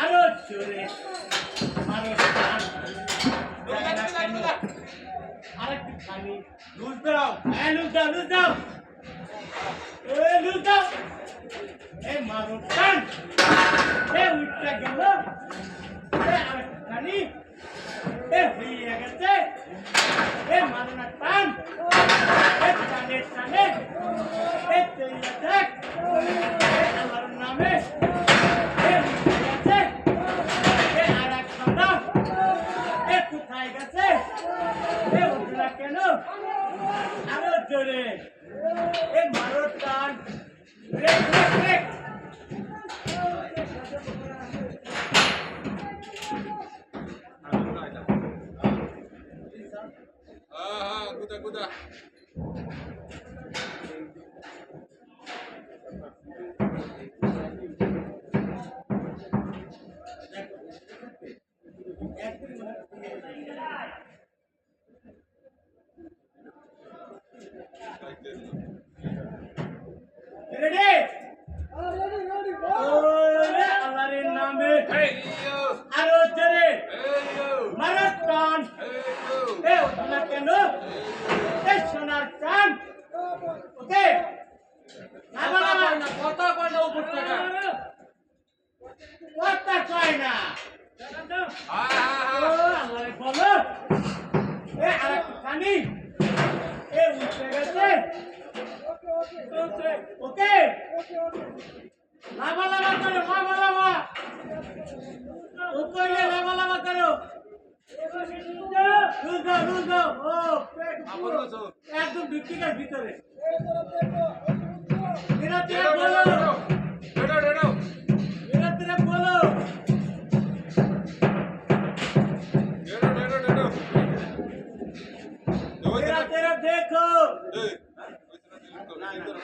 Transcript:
আরও জোরে আরও? আরেকটু লুজ দাও হ্যাঁ লুজ দাও লুজ দাও এ লুজ দাও এ মারো টান এ উঠতে গেল এ আরেকটু খানি এ হইয়া গেছে মারো না টান টানে টানে আমার নামে কোথায় গেছে কেন আরও জোরে এ মারো টান 아, 구다, 구다. Like this. কয় না। হ্যাঁ ও হ্যাঁ। বলো। এ আরেকটু খানি। এ উঠে গেছে। ওকে। লাভা লাভা করো লাভা লাভা। কইলে লাভা করো। একদম ভিতরে।